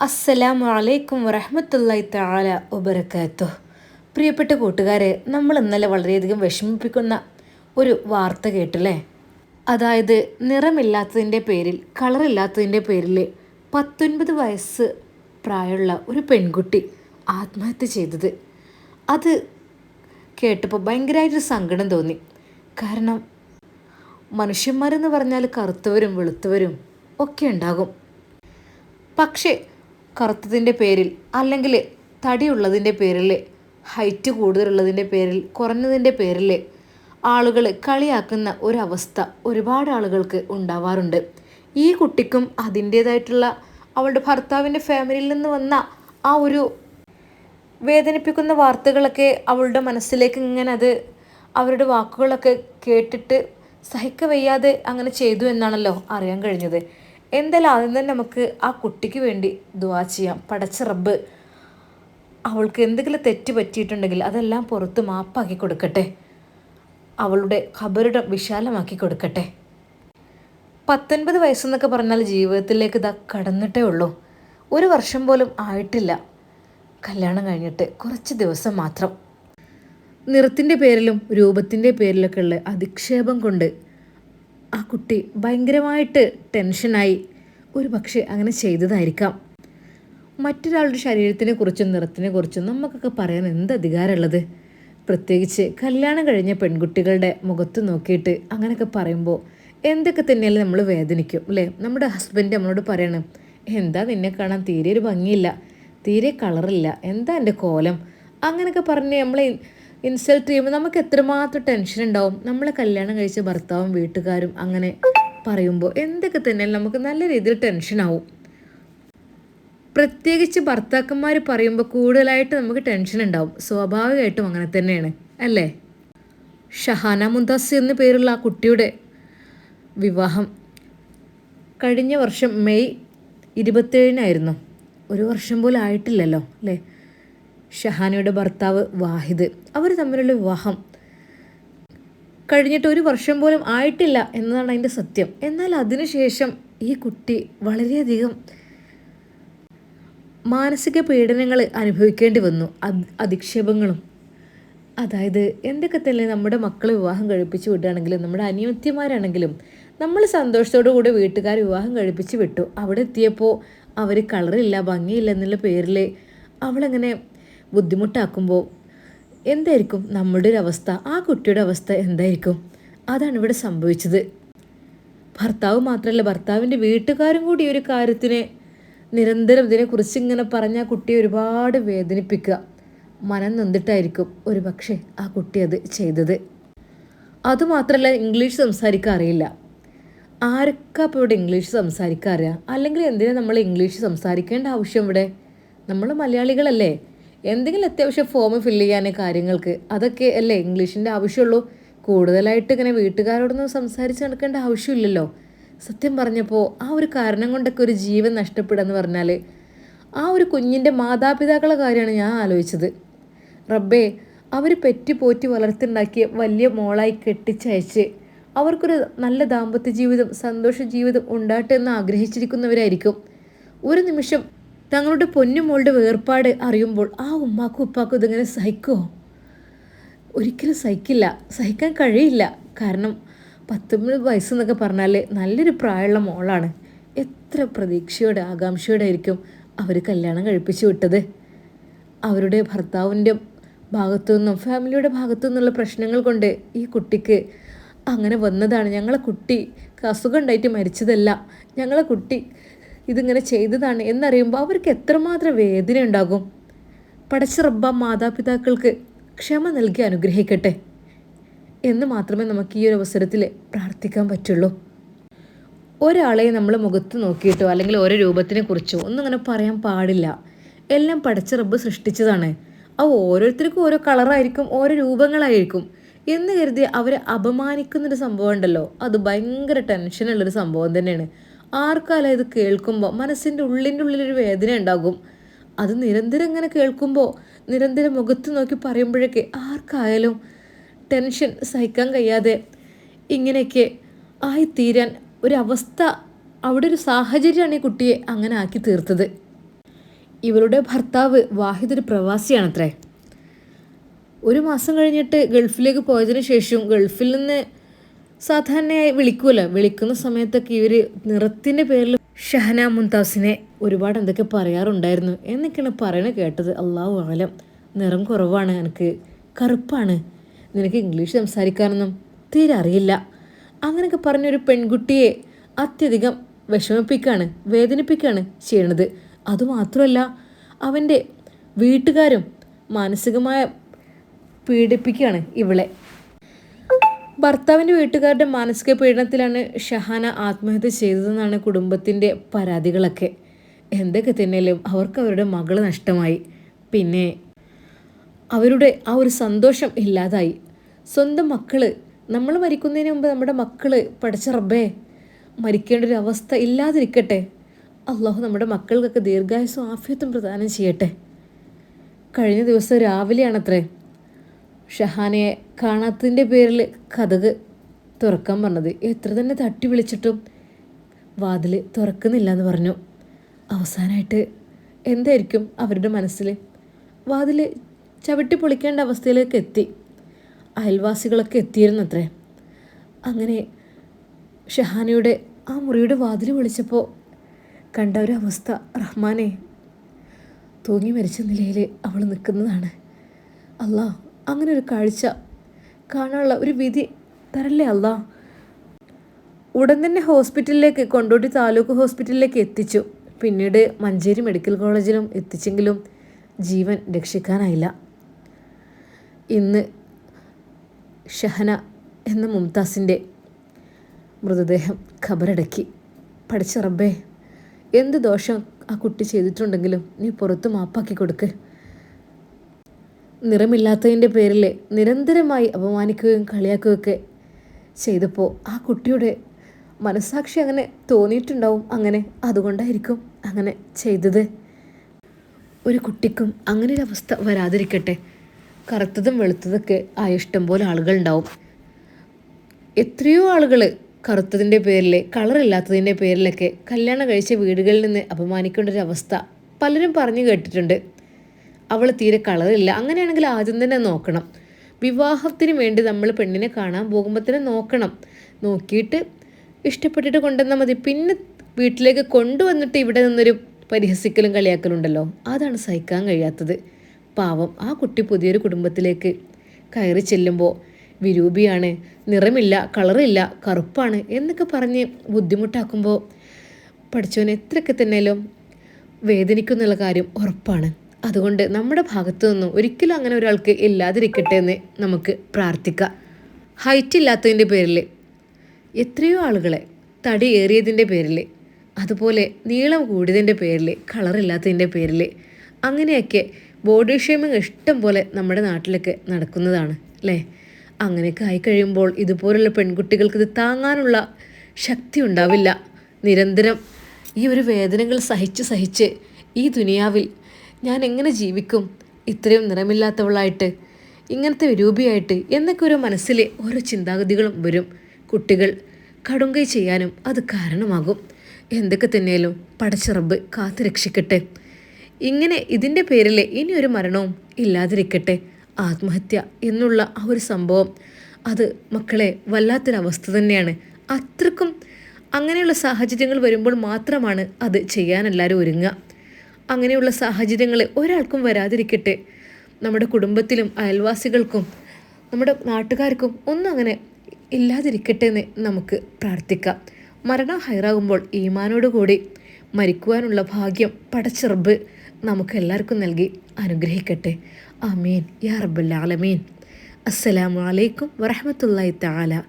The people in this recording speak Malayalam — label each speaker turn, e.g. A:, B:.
A: അസ്സലാമു അലൈക്കും വറഹമത്തല്ലായി താല ഉബർക്കാത്തു പ്രിയപ്പെട്ട കൂട്ടുകാരെ നമ്മൾ ഇന്നലെ വളരെയധികം വിഷമിപ്പിക്കുന്ന ഒരു വാർത്ത കേട്ടില്ലേ? അതായത് നിറമില്ലാത്തതിന്റെ പേരിൽ കളറില്ലാത്തതിന്റെ പേരിൽ പത്തൊൻപത് വയസ്സ് പ്രായമുള്ള ഒരു പെൺകുട്ടി ആത്മഹത്യ ചെയ്തത്. അത് കേട്ടപ്പോൾ ഭയങ്കരമായിട്ടൊരു സങ്കടം തോന്നി. കാരണം മനുഷ്യന്മാരെന്ന് പറഞ്ഞാൽ കറുത്തവരും വെളുത്തവരും ഒക്കെ ഉണ്ടാകും. പക്ഷേ കറുത്തതിന്റെ പേരിൽ അല്ലെങ്കിൽ തടിയുള്ളതിന്റെ പേരിൽ ഹൈറ്റ് കൂടുതലുള്ളതിന്റെ പേരിൽ കുറഞ്ഞതിന്റെ പേരിൽ ആളുകൾ കളിയാക്കുന്ന ഒരവസ്ഥ ഒരുപാട് ആളുകൾക്ക് ഉണ്ടാവാറുണ്ട്. ഈ കുട്ടിക്കും അതിന്റേതായിട്ടുള്ള അവളുടെ ഭർത്താവിന്റെ ഫാമിലിയിൽ നിന്ന് വന്ന ആ ഒരു വേദനിപ്പിക്കുന്ന വാർത്തകളൊക്കെ അവളുടെ മനസ്സിലേക്ക് ഇങ്ങനെ അത് അവരുടെ വാക്കുകളൊക്കെ കേട്ടിട്ട് സഹിക്ക വയ്യാതെ അങ്ങനെ ചെയ്തു എന്നാണല്ലോ അറിയാൻ കഴിഞ്ഞത്. എന്തായാലും ആദ്യം തന്നെ നമുക്ക് ആ കുട്ടിക്ക് വേണ്ടി ദുവാ ചെയ്യാം. പടച്ച റബ്ബ്. അവൾക്ക് എന്തെങ്കിലും തെറ്റ് പറ്റിയിട്ടുണ്ടെങ്കിൽ അതെല്ലാം പുറത്ത് മാപ്പാക്കി കൊടുക്കട്ടെ. അവളുടെ ഖബറിടം വിശാലമാക്കി കൊടുക്കട്ടെ. പത്തൊൻപത് വയസ്സെന്നൊക്കെ പറഞ്ഞാൽ ജീവിതത്തിലേക്ക് ഇതാ കടന്നിട്ടേ ഉള്ളൂ. ഒരു വർഷം പോലും ആയിട്ടില്ല. കല്യാണം കഴിഞ്ഞിട്ട് കുറച്ച് ദിവസം മാത്രം. നിറത്തിന്റെ പേരിലും രൂപത്തിന്റെ പേരിലൊക്കെ ഉള്ള അധിക്ഷേപം കൊണ്ട് ആ കുട്ടി ഭയങ്കരമായിട്ട് ടെൻഷനായി. ഒരു പക്ഷേ അങ്ങനെ ചെയ്തതായിരിക്കാം. മറ്റൊരാളുടെ ശരീരത്തിനെ കുറിച്ചും നിറത്തിനെ കുറിച്ചും നമുക്കൊക്കെ പറയാൻ എന്ത് അധികാരമുള്ളത്? പ്രത്യേകിച്ച് കല്യാണം കഴിഞ്ഞ പെൺകുട്ടികളുടെ മുഖത്ത് നോക്കിയിട്ട് അങ്ങനെയൊക്കെ പറയുമ്പോൾ എന്തൊക്കെ തന്നെയല്ലേ നമ്മൾ വേദനിക്കും അല്ലേ? നമ്മുടെ ഹസ്ബൻഡ് നമ്മളോട് പറയണം എന്താ നിന്നെ കാണാൻ തീരെ ഒരു ഭംഗിയില്ല തീരെ കളറില്ല എന്താ എന്റെ കോലം? അങ്ങനെയൊക്കെ പറഞ്ഞ് നമ്മളെ ഇൻസൾട്ട് ചെയ്യുമ്പോൾ നമുക്ക് എത്രമാത്രം ടെൻഷൻ ഉണ്ടാവും? നമ്മളെ കല്യാണം കഴിച്ച ഭർത്താവും വീട്ടുകാരും അങ്ങനെ പറയുമ്പോൾ എന്തൊക്കെ തന്നെ നമുക്ക് നല്ല രീതിയിൽ ടെൻഷൻ ആവും. പ്രത്യേകിച്ച് ഭർത്താക്കന്മാർ പറയുമ്പോൾ കൂടുതലായിട്ട് നമുക്ക് ടെൻഷൻ ഉണ്ടാവും. സ്വാഭാവികമായിട്ടും അങ്ങനെ തന്നെയാണ് അല്ലേ? ഷഹാന മുന്താസ് എന്ന പേരുള്ള ആ കുട്ടിയുടെ വിവാഹം കഴിഞ്ഞ വർഷം മെയ് ഇരുപത്തേഴിനായിരുന്നു. ഒരു വർഷം പോലും ആയിട്ടില്ലല്ലോ അല്ലേ? ഷഹാനയുടെ ഭർത്താവ് വാഹിദ്. അവർ തമ്മിലുള്ള വിവാഹം കഴിഞ്ഞിട്ട് ഒരു വർഷം പോലും ആയിട്ടില്ല എന്നതാണ് അതിന്റെ സത്യം. എന്നാൽ അതിനുശേഷം ഈ കുട്ടി വളരെയധികം മാനസിക പീഡനങ്ങൾ അനുഭവിക്കേണ്ടി വന്നു. അധിക്ഷേപങ്ങളും. അതായത് എന്തൊക്കെ തന്നെ നമ്മുടെ മക്കളെ വിവാഹം കഴിപ്പിച്ച് വിടുകയാണെങ്കിലും നമ്മുടെ അനിയത്തിമാരാണെങ്കിലും നമ്മൾ സന്തോഷത്തോടു കൂടി വീട്ടുകാർ വിവാഹം കഴിപ്പിച്ച് വിട്ടു. അവിടെ എത്തിയപ്പോൾ അവർ കളറില്ല ഭംഗിയില്ല എന്നുള്ള പേരിൽ അവളങ്ങനെ ബുദ്ധിമുട്ടാക്കുമ്പോൾ എന്തായിരിക്കും? നമ്മുടെ ഒരു അവസ്ഥ ആ കുട്ടിയുടെ അവസ്ഥ എന്തായിരിക്കും? അതാണ് ഇവിടെ സംഭവിച്ചത്. ഭർത്താവ് മാത്രമല്ല ഭർത്താവിന്റെ വീട്ടുകാരും കൂടി ഒരു കാര്യത്തിന് നിരന്തരം ഇതിനെക്കുറിച്ച് ഇങ്ങനെ പറഞ്ഞ ആ കുട്ടിയെ ഒരുപാട് വേദനിപ്പിക്കുക. മനം നൊന്നിട്ടായിരിക്കും ഒരു പക്ഷേ ആ കുട്ടി അത് ചെയ്തത്. അതുമാത്രമല്ല ഇംഗ്ലീഷ് സംസാരിക്കാൻ അറിയില്ല. ആരൊക്കെ അപ്പോൾ ഇവിടെ ഇംഗ്ലീഷ് സംസാരിക്കാൻ അറിയാം? അല്ലെങ്കിൽ എന്തിനാണ് നമ്മൾ ഇംഗ്ലീഷ് സംസാരിക്കേണ്ട ആവശ്യം ഇവിടെ? നമ്മൾ മലയാളികളല്ലേ? എന്തെങ്കിലും അത്യാവശ്യം ഫോം ഫില്ല് ചെയ്യാൻ കാര്യങ്ങൾക്ക് അതൊക്കെ അല്ലേ ഇംഗ്ലീഷിന്റെ ആവശ്യമുള്ളൂ. കൂടുതലായിട്ട് ഇങ്ങനെ വീട്ടുകാരോടൊന്നും സംസാരിച്ച് നടക്കേണ്ട ആവശ്യമില്ലല്ലോ. സത്യം പറഞ്ഞപ്പോൾ ആ ഒരു കാരണം കൊണ്ടൊക്കെ ഒരു ജീവൻ നഷ്ടപ്പെടുക പറഞ്ഞാൽ ആ ഒരു കുഞ്ഞിന്റെ മാതാപിതാക്കളെ കാര്യമാണ് ഞാൻ ആലോചിച്ചത്. റബ്ബേ അവർ പെറ്റി പോറ്റി വളർത്തുണ്ടാക്കിയ വലിയ മോളായി കെട്ടിച്ചയച്ച് അവർക്കൊരു നല്ല ദാമ്പത്യ ജീവിതം സന്തോഷ ജീവിതം ഉണ്ടാട്ടെ എന്ന് ആഗ്രഹിച്ചിരിക്കുന്നവരായിരിക്കും. ഒരു നിമിഷം തങ്ങളുടെ പൊന്നുമോളുടെ വേർപാട് അറിയുമ്പോൾ ആ ഉമ്മാക്കും ഉപ്പാക്കും ഇതിങ്ങനെ സഹിക്കുമോ ഒരിക്കലും സഹിക്കില്ല. സഹിക്കാൻ കഴിയില്ല. കാരണം പത്തൊമ്പത് വയസ്സെന്നൊക്കെ പറഞ്ഞാൽ നല്ലൊരു പ്രായമുള്ള മോളാണ്. എത്ര പ്രതീക്ഷയോടെ ആകാംക്ഷയോടെ ആയിരിക്കും അവർ കല്യാണം കഴിപ്പിച്ചു വിട്ടത്. അവരുടെ ഭർത്താവിന്റെ ഭാഗത്തു നിന്നും ഫാമിലിയുടെ ഭാഗത്തു നിന്നുള്ള പ്രശ്നങ്ങൾ കൊണ്ട് ഈ കുട്ടിക്ക് അങ്ങനെ വന്നതാണ്. ഞങ്ങളെ കുട്ടി അസുഖം ഉണ്ടായിട്ട് മരിച്ചതല്ല. ഞങ്ങളെ കുട്ടി ഇതിങ്ങനെ ചെയ്തതാണ് എന്നറിയുമ്പോൾ അവർക്ക് എത്രമാത്രം വേദന ഉണ്ടാകും പടച്ച റബ്ബ മാതാപിതാക്കൾക്ക് ക്ഷമ നൽകി അനുഗ്രഹിക്കട്ടെ എന്ന് മാത്രമേ നമുക്ക് ഈ ഒരു അവസരത്തിൽ പ്രാർത്ഥിക്കാൻ പറ്റുള്ളൂ. ഒരാളെ നമ്മൾ മുഖത്ത് നോക്കിയിട്ടോ അല്ലെങ്കിൽ ഓരോ രൂപത്തിനെ കുറിച്ചോ ഒന്നും അങ്ങനെ പറയാൻ പാടില്ല. എല്ലാം പടച്ച റബ്ബ് സൃഷ്ടിച്ചതാണ്. അവ ഓരോരുത്തർക്കും ഓരോ കളറായിരിക്കും ഓരോ രൂപങ്ങളായിരിക്കും എന്ന് കരുതി അവരെ അപമാനിക്കുന്നൊരു സംഭവം ഉണ്ടല്ലോ. അത് ഭയങ്കര ടെൻഷനുള്ളൊരു സംഭവം തന്നെയാണ്. ആർക്കാലും ഇത് കേൾക്കുമ്പോൾ മനസ്സിന്റെ ഉള്ളിന്റെ ഉള്ളിലൊരു വേദന ഉണ്ടാകും. അത് നിരന്തരം ഇങ്ങനെ കേൾക്കുമ്പോൾ നിരന്തരം മുഖത്ത് നോക്കി പറയുമ്പോഴൊക്കെ ആർക്കായാലും ടെൻഷൻ സഹിക്കാൻ കഴിയാതെ ഇങ്ങനെയൊക്കെ ആയിത്തീരാൻ ഒരവസ്ഥ അവിടെ ഒരു സാഹചര്യമാണ് ഈ കുട്ടിയെ അങ്ങനെ ആക്കി തീർത്തത്. ഇവരുടെ ഭർത്താവ് വാഹിദ് ഒരു പ്രവാസിയാണത്രേ. ഒരു മാസം കഴിഞ്ഞിട്ട് ഗൾഫിലേക്ക് പോയതിനു ശേഷം ഗൾഫിൽ നിന്ന് സാധാരണയായി വിളിക്കുമല്ലോ വിളിക്കുന്ന സമയത്തൊക്കെ ഇവർ നിറത്തിന്റെ പേരിൽ ഷഹന മുംതാസിനെ ഒരുപാട് എന്തൊക്കെ പറയാറുണ്ടായിരുന്നു എന്നൊക്കെയാണ് പറയണത് കേട്ടത്. അള്ളാഹു ആലം നിറം കുറവാണ് എനിക്ക്. കറുപ്പാണ്. നിനക്ക് ഇംഗ്ലീഷ് സംസാരിക്കാനൊന്നും തീരെ അറിയില്ല. അങ്ങനെയൊക്കെ പറഞ്ഞൊരു പെൺകുട്ടിയെ അത്യധികം വിഷമിപ്പിക്കുകയാണ് വേദനിപ്പിക്കുകയാണ് ചെയ്യണത്. അതുമാത്രമല്ല അവന്റെ വീട്ടുകാരും മാനസികമായ പീഡിപ്പിക്കുകയാണ് ഇവളെ. ഭർത്താവിന്റെ വീട്ടുകാരുടെ മാനസിക പീഡനത്തിലാണ് ഷഹാന ആത്മഹത്യ ചെയ്തതെന്നാണ് കുടുംബത്തിന്റെ പരാതികളൊക്കെ. എന്തൊക്കെ തന്നെയാലും അവർക്ക് അവരുടെ മകൾ നഷ്ടമായി. പിന്നെ അവരുടെ ആ ഒരു സന്തോഷം ഇല്ലാതായി. സ്വന്തം മക്കൾ നമ്മൾ മരിക്കുന്നതിന് മുമ്പ് നമ്മുടെ മക്കൾ പഠിച്ച റബ്ബേ മരിക്കേണ്ട ഒരു അവസ്ഥ ഇല്ലാതിരിക്കട്ടെ. അള്ളാഹു നമ്മുടെ മക്കൾക്കൊക്കെ ദീർഘായുസും ആഫ്യത്തും പ്രദാനം ചെയ്യട്ടെ. കഴിഞ്ഞ ദിവസം രാവിലെയാണത്രേ ഷഹാനയെ കാണാത്തതിന്റെ പേരിൽ കഥക് തുറക്കാൻ പറഞ്ഞത്. എത്ര തന്നെ തട്ടി വിളിച്ചിട്ടും വാതിൽ തുറക്കുന്നില്ല എന്ന് പറഞ്ഞു. അവസാനമായിട്ട് എന്തായിരിക്കും അവരുടെ മനസ്സിൽ വാതിൽ ചവിട്ടി പൊളിക്കേണ്ട അവസ്ഥയിലേക്ക് എത്തി. അയൽവാസികളൊക്കെ എത്തിയിരുന്നു അത്രേ അങ്ങനെ ഷഹാനയുടെ ആ മുറിയുടെ വാതിൽ വിളിച്ചപ്പോൾ കണ്ട ഒരു അവസ്ഥ റഹ്മാനെ തൂങ്ങി മരിച്ച നിലയിൽ അവൾ നിൽക്കുന്നതാണ്. അല്ലാ അങ്ങനെ ഒരു കാഴ്ച കാണാനുള്ള ഒരു വിധി തരല്ലേ അല്ല ഉടൻ തന്നെ ഹോസ്പിറ്റലിലേക്ക് കൊണ്ടോട്ടി താലൂക്ക് ഹോസ്പിറ്റലിലേക്ക് എത്തിച്ചു. പിന്നീട് മഞ്ചേരി മെഡിക്കൽ കോളേജിലും എത്തിച്ചെങ്കിലും ജീവൻ രക്ഷിക്കാനായില്ല. ഇന്ന് ഷഹന എന്ന മുംതാസിന്റെ മൃതദേഹം ഖബറടക്കി. പഠിച്ച റബ്ബേ എന്ത് ദോഷം ആ കുട്ടി ചെയ്തിട്ടുണ്ടെങ്കിലും നീ പുറത്ത് മാപ്പാക്കി കൊടുക്ക്. നിറമില്ലാത്തതിന്റെ പേരിൽ നിരന്തരമായി അപമാനിക്കുകയും കളിയാക്കുകയൊക്കെ ചെയ്തപ്പോൾ ആ കുട്ടിയുടെ മനസ്സാക്ഷി അങ്ങനെ തോന്നിയിട്ടുണ്ടാവും അങ്ങനെ അതുകൊണ്ടായിരിക്കും അങ്ങനെ ചെയ്തത്. ഒരു കുട്ടിക്കും അങ്ങനെ ഒരു അവസ്ഥ വരാതിരിക്കട്ടെ. കറുത്തതും വെളുത്തതൊക്കെ ആ ഇഷ്ടം പോലെ ആളുകളുണ്ടാവും. എത്രയോ ആളുകൾ കറുത്തതിന്റെ പേരിൽ കളറില്ലാത്തതിന്റെ പേരിലൊക്കെ കല്യാണം കഴിച്ച വീടുകളിൽ നിന്ന് അപമാനിക്കേണ്ട ഒരു അവസ്ഥ പലരും പറഞ്ഞു കേട്ടിട്ടുണ്ട്. അവൾ തീരെ കളറില്ല. അങ്ങനെയാണെങ്കിൽ ആദ്യം തന്നെ നോക്കണം. വിവാഹത്തിന് വേണ്ടി നമ്മൾ പെണ്ണിനെ കാണാൻ പോകുമ്പോൾ തന്നെ നോക്കണം. നോക്കിയിട്ട് ഇഷ്ടപ്പെട്ടിട്ട് കൊണ്ടുവന്നാൽ മതി. പിന്നെ വീട്ടിലേക്ക് കൊണ്ടുവന്നിട്ട് ഇവിടെ നിന്നൊരു പരിഹസിക്കലും കളിയാക്കലും ഉണ്ടല്ലോ. അതാണ് സഹിക്കാൻ കഴിയാത്തത്. പാവം ആ കുട്ടി പുതിയൊരു കുടുംബത്തിലേക്ക് കയറി ചെല്ലുമ്പോൾ വിരൂപിയാണ്. നിറമില്ല കളറില്ല കറുപ്പാണ് എന്നൊക്കെ പറഞ്ഞ് ബുദ്ധിമുട്ടാക്കുമ്പോൾ പഠിച്ചവൻ എത്രയൊക്കെ തന്നെയാലും വേദനിക്കുന്നുള്ള കാര്യം ഉറപ്പാണ്. അതുകൊണ്ട് നമ്മുടെ ഭാഗത്തു നിന്നും ഒരിക്കലും അങ്ങനെ ഒരാൾക്ക് ഇല്ലാതിരിക്കട്ടെ എന്ന് നമുക്ക് പ്രാർത്ഥിക്കാം. ഹൈറ്റ് ഇല്ലാത്തതിന്റെ പേരിൽ എത്രയോ ആളുകളെ തടി ഏറിയതിന്റെ പേരിൽ അതുപോലെ നീളം കൂടിയതിന്റെ പേരിൽ കളറില്ലാത്തതിന്റെ പേരിൽ അങ്ങനെയൊക്കെ ബോഡി ഷേമിങ് ഇഷ്ടം പോലെ നമ്മുടെ നാട്ടിലൊക്കെ നടക്കുന്നതാണ് അല്ലേ? അങ്ങനെയൊക്കെ ആയി കഴിയുമ്പോൾ ഇതുപോലുള്ള പെൺകുട്ടികൾക്ക് ഇത് താങ്ങാനുള്ള ശക്തി ഉണ്ടാവില്ല. നിരന്തരം ഈ ഒരു വേദനകൾ സഹിച്ച് സഹിച്ച് ഈ ദുനിയാവിൽ ഞാൻ എങ്ങനെ ജീവിക്കും? ഇത്രയും നിറമില്ലാത്തവളായിട്ട് ഇങ്ങനത്തെ വിരൂപിയായിട്ട് എന്നൊക്കെ ഒരു മനസ്സിലെ ഓരോ ചിന്താഗതികളും വരും. കുട്ടികൾ കടുങ്കൈ ചെയ്യാനും അത് കാരണമാകും. എന്തൊക്കെ തന്നെയാലും പടച്ചിറബ് കാത്തു രക്ഷിക്കട്ടെ. ഇങ്ങനെ ഇതിന്റെ പേരിൽ ഇനി ഒരു മരണവും ഇല്ലാതിരിക്കട്ടെ. ആത്മഹത്യ എന്നുള്ള ആ ഒരു സംഭവം അത് മക്കളെ വല്ലാത്തൊരവസ്ഥ തന്നെയാണ്. അത്രക്കും അങ്ങനെയുള്ള സാഹചര്യങ്ങൾ വരുമ്പോൾ മാത്രമാണ് അത് ചെയ്യാൻ എല്ലാവരും ഒരുങ്ങുക. അങ്ങനെയുള്ള സാഹചര്യങ്ങൾ ഒരാൾക്കും വരാതിരിക്കട്ടെ. നമ്മുടെ കുടുംബത്തിലും അയൽവാസികൾക്കും നമ്മുടെ നാട്ടുകാർക്കും ഒന്നും അങ്ങനെ ഇല്ലാതിരിക്കട്ടെ എന്ന് നമുക്ക് പ്രാർത്ഥിക്കാം. മരണം ഹൈറാകുമ്പോൾ ഈമാനോടുകൂടി മരിക്കുവാനുള്ള ഭാഗ്യം പടച്ചെറുബ് നമുക്ക് എല്ലാവർക്കും നൽകി അനുഗ്രഹിക്കട്ടെ. ആമീൻ. യാ റബ്ബുൽ ആലമീൻ. അസ്സലാമു അലൈക്കും വറഹമത്തല്ലാഹി തആല